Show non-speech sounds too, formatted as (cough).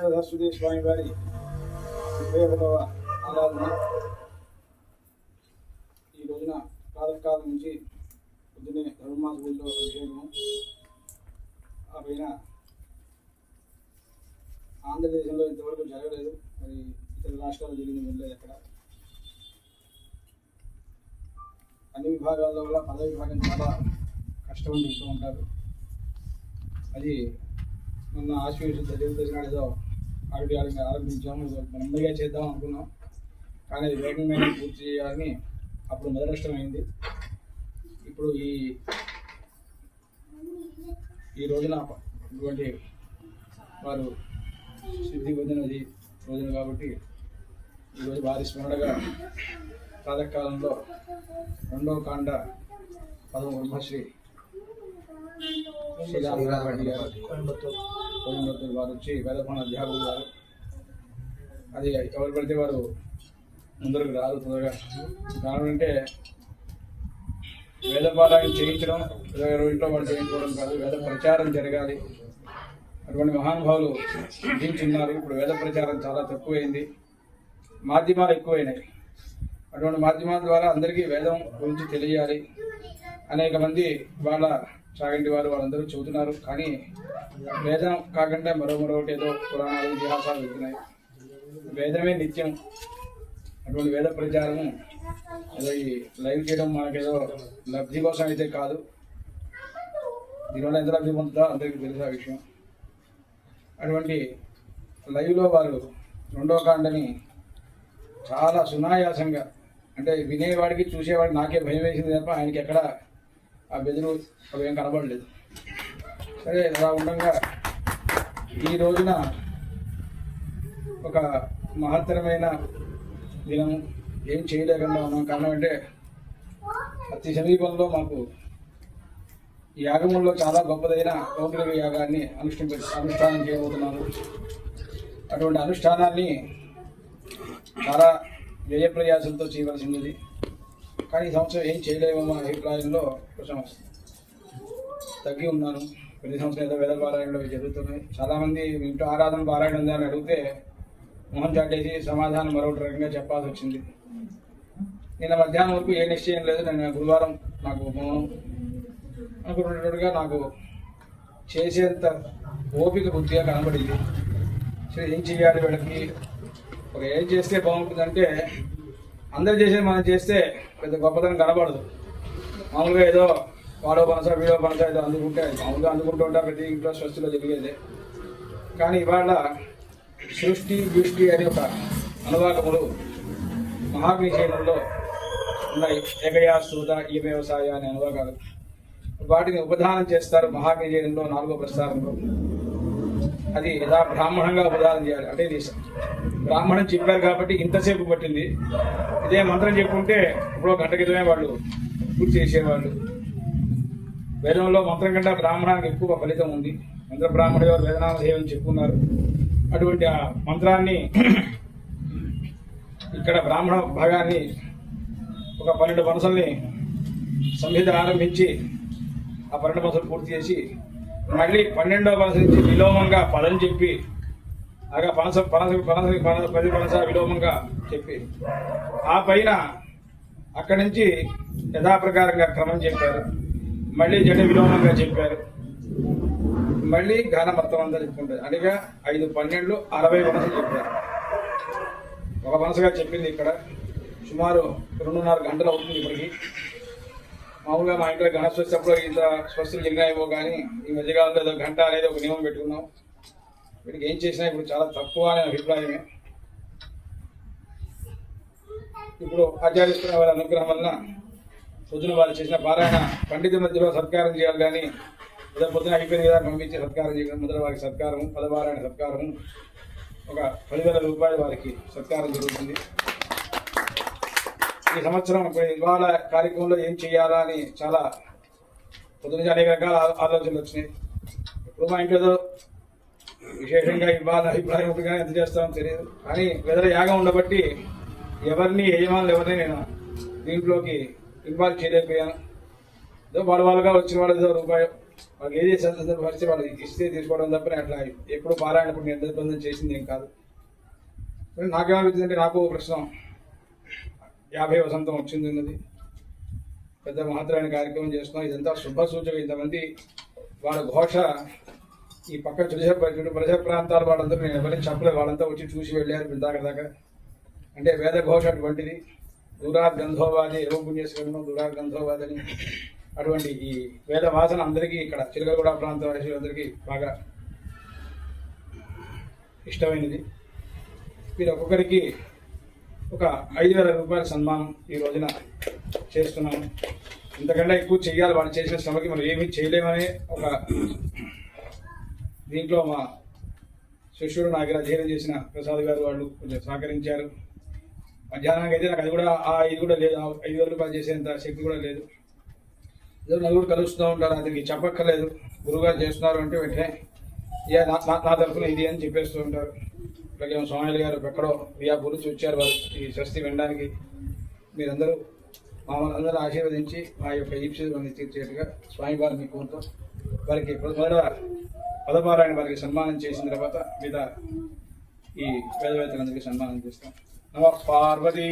సరస్వతి స్వామి వారి ఆరాధన ఈ రోజున ప్రాతకాలం నుంచి పొద్దునే ధర్మమాస గుడిలో అభిషేకము ఆ పైన ఆంధ్రదేశంలో ఇంతవరకు జరగలేదు. మరి ఇతర రాష్ట్రాల్లో జరిగింది వెళ్ళలేదు అక్కడ అన్ని విభాగాల్లో కూడా పదవి విభాగం చాలా కష్టం అని చెప్తూ ఉంటారు. అది మొన్న ఆశ్వయుష దేవదర్శనాలు ఏదో ఆవిడ ఆరంభించాము. నెమ్మదిగా చేద్దాం అనుకున్నాం. కానీ అది వేగంగానే పూర్తి చేయాలని అప్పుడు మొదలష్టమైంది ఇప్పుడు ఈ ఈ రోజున ఇటువంటి వారు సిద్ధి పొందినది రోజున కాబట్టి ఈరోజు వారి స్మరణగా ప్రాతకాలంలో రెండవ కాండ పదవ బ్రహ్మశ్రీ శ్రీరామరెడ్డి గారు కోయంబత్తూరు వారు వచ్చి వేదపాన అధ్యాపకులు గారు. అది ఎవరు పడితే వారు ముందరకు రాదు తొందరగా కారణం అంటే వేదపారాయణ చేయించడం ఇరవై ఇంట్లో వాళ్ళు చేయించుకోవడం కాదు వేద ప్రచారం జరగాలి. అటువంటి మహానుభావులు విధించున్నారు ఇప్పుడు వేద ప్రచారం చాలా తక్కువైంది. మాధ్యమాలు ఎక్కువైనాయి. అటువంటి మాధ్యమాల ద్వారా అందరికీ వేదం గురించి తెలియాలి. అనేక మంది వాళ్ళ చాగంటి వారు వాళ్ళందరూ చెబుతున్నారు. కానీ వేదం కాకుండా మరో మరొకటి ఏదో పురాణాలు ఇతిహాసాలు వెళ్తున్నాయి. వేదమే నిత్యం. అటువంటి వేద ప్రచారము ఏదో ఈ లైవ్ చేయడం మనకేదో లబ్ధి కోసం అయితే కాదు. దీనివల్ల ఎంత లబ్ధి పొందుతా అందరికీ తెలుసు ఆ విషయం. అటువంటి లైవ్లో వారు రెండో కాండని చాలా సునాయాసంగా అంటే వినేవాడికి చూసేవాడికి నాకే భయం వేసింది తప్ప ఆయనకి ఎక్కడ ఆ బెదురు అవి ఏం కనబడలేదు. సరే అలా ఉండగా ఈ రోజున ఒక మహత్తరమైన దినం ఏం చేయలేకుండా ఉన్నాం. కారణం అంటే అతి సమీపంలో మాకు ఈ యాగముల్లో చాలా గొప్పదైన పౌద్రిక యాగాన్ని అనుష్ఠింప అనుష్ఠానం చేయబోతున్నాము అటువంటి అనుష్ఠానాన్ని చాలా వ్యయ ప్రయాసంతో చేయవలసింది కానీ ఈ సంవత్సరం ఏం చేయలేమో అభిప్రాయంలో కొంచెం తగ్గి ఉన్నాను. ప్రతి సంవత్సరం ఏదో వేద పారాయణలు జరుగుతున్నాయి. చాలామంది ఇంట్లో ఆరాధన పారాయణ ఉందా అని అడిగితే మొహం చాటేసి సమాధానం మరొకటి రకంగా చెప్పాల్సి వచ్చింది. నిన్న మధ్యాహ్నం వరకు ఏ నిశ్చయం లేదు. నేను గురువారం నాకు మౌనం అనుకున్నట్టుగా నాకు చేసేంత ఓపిక బుద్ధిగా కనబడింది. సరే ఏం చేయాలి వీళ్ళకి? ఒక ఏం చేస్తే బాగుంటుందంటే అందరు చేసేది మనం చేస్తే పెద్ద గొప్పతనం కనబడదు. మామూలుగా ఏదో వాడో పనస వీడో పనస ఏదో అందుకుంటే మామూలుగా అందుకుంటూ ఉంటారు ప్రతి ఇంట్లో స్వస్తిలో జరిగేదే. కానీ ఇవాళ సృష్టి దృష్టి అనే ఒక అనువాకములు మహావిజయంలో ఉన్నాయి. ఏకయా సూత ఈ వ్యవసాయ అనే అనువాకాలు వాటిని ఉపధానం చేస్తారు మహావిజయంలో నాలుగో ప్రస్థానంలో అది యథా బ్రాహ్మణంగా ఉపదానం చేయాలి. అంటే ఇది బ్రాహ్మణం చెప్పారు కాబట్టి ఇంతసేపు పట్టింది. ఇదే మంత్రం చెప్పుకుంటే ఇప్పుడు గంట క్రితమే వాళ్ళు పూర్తి చేసేవాళ్ళు. వేదంలో మంత్రం కంటే బ్రాహ్మణానికి ఎక్కువ ఫలితం ఉంది. మంత్ర బ్రాహ్మణ గారు వేదనామ చెప్పుకున్నారు. అటువంటి ఆ మంత్రాన్ని (clears throat) ఇక్కడ బ్రాహ్మణ భాగాన్ని ఒక పన్నెండు మనసుల్ని సంహిత ఆరంభించి ఆ పన్నెండు మనసులు పూర్తి చేసి మళ్ళీ పన్నెండవ మనసు నుంచి విలోమంగా పదం చెప్పి అగా పనస పనస పనస పనస పది పనస విలోమంగా చెప్పి. ఆ పైన అక్కడి నుంచి యథాప్రకారంగా క్రమం చెప్పారు. మళ్ళీ జడ విలోమంగా చెప్పారు. మళ్ళీ ఘన మొత్తం అంతా చెప్పుకుంటారు. అనగా ఐదు పన్నెండు అరవై మనసులు చెప్పారు. ఒక మనసుగా చెప్పింది ఇక్కడ. సుమారు రెండున్నర గంటలు అవుతుంది ఇప్పటికి. మామూలుగా మా ఇంట్లో గణస్వస్తి అప్పుడు ఇంత స్వస్థలు జరిగినాయేమో కానీ ఈ మధ్యకాలంలో ఏదో గంట అనేది ఒక నియమం పెట్టుకున్నాం. వీటికి ఏం చేసినా ఇప్పుడు చాలా తక్కువ అనే అభిప్రాయమే. ఇప్పుడు ఆచార్యస్తున్న వారి అనుగ్రహం వలన పొద్దున వారు చేసిన పారాయణ పండిత మధ్యలో సత్కారం చేయాలి కానీ ఏదో పొద్దున అయిపోయింది కదా పంపించి సత్కారం చేయడం మొదల వారికి సత్కారం పదవారాయణ సత్కారం ఒక పదివేల రూపాయలు వారికి సత్కారం జరుగుతుంది. ఈ సంవత్సరం ఇవాళ కార్యక్రమంలో ఏం చేయాలా అని చాలా పొద్దున నుంచి అనేక రకాల ఆలోచనలు వచ్చినాయి. ఇప్పుడు మా ఇంట్లో విశేషంగా ఇవాళ అభిప్రాయం ఎంత చేస్తామో తెలియదు. కానీ వెదర యాగం ఉండబట్టి ఎవరిని యజమానులు ఎవరిని నేను దీంట్లోకి ఇన్వాల్వ్ చేయలేకపోయాను. ఏదో వాళ్ళ వాళ్ళుగా వచ్చిన వాళ్ళు ఏదో రూపాయి వాళ్ళకి ఏది సందర్భం పరిస్థితి వాళ్ళు ఇస్తే తీసుకోవడం తప్ప అట్లా ఎప్పుడు పారాయణప్పుడు నేను నిర్బంధం చేసింది ఏం కాదు. నాకేమనిపించింది అంటే నాకు ప్రశ్న. యాభై వసంతం వచ్చింది ఉన్నది పెద్ద మహత్తరమైన కార్యక్రమం చేస్తున్నాం. ఇదంతా శుభ సూచక. ఇంతమంది వాళ్ళ ఘోష ఈ పక్క చుడిసే చుట్టూ పరిసర ప్రాంతాల వాళ్ళందరూ నేను ఎవరైనా చెప్పలేదు వాళ్ళంతా వచ్చి చూసి వెళ్ళారు ఇందాక దాకా అంటే వేద ఘోష అటువంటిది. దూరాత్ గంధోవాది ఏవో పుణ్యశ్రమం దూరాత్ గంధోవాది అని అటువంటి ఈ వేద వాసన అందరికీ ఇక్కడ చిలకగూడ ప్రాంత వాసులందరికీ బాగా ఇష్టమైనది. మీరు ఒక్కొక్కరికి ఒక ఐదు వేల రూపాయల సన్మానం ఈ రోజున చేస్తున్నాము. ఇంతకంటే ఎక్కువ చేయాలి వాళ్ళు చేసిన శ్రమకి మనం ఏమీ చేయలేమనే ఒక దీంట్లో మా శిష్యుడు నాకు అధ్యయనం చేసిన ప్రసాద్ గారు వాళ్ళు కొంచెం సహకరించారు. మధ్యాహ్నానికి అయితే నాకు అది కూడా ఆ ఇది కూడా లేదు. ఆ ఐదు వేల రూపాయలు చేసేంత శక్తి కూడా లేదు. ఏదో నలుగురు కలుస్తూ ఉంటారు అతనికి చెప్పక్కర్లేదు. గురువుగారు చేస్తున్నారు అంటే వెంటనే ఇక నా నా- తరఫున ఇది అని చెప్పేస్తూ ఉంటారు. ఇలాగే స్వామి గారు ఎక్కడో వియాపూర్ నుంచి వచ్చారు వారు ఈ స్వస్తి వినడానికి. మీరందరూ మమ్మల్ని అందరూ ఆశీర్వదించి మా యొక్క ఈప్సీ తీర్చేట్టుగా స్వామి వారిని కోరుతూ వారికి మొదట పదపారాయణ వారికి సన్మానం చేసిన తర్వాత మీద ఈ వేదవేత్తలందరికీ సన్మానం చేస్తాం. నమ పార్వతీ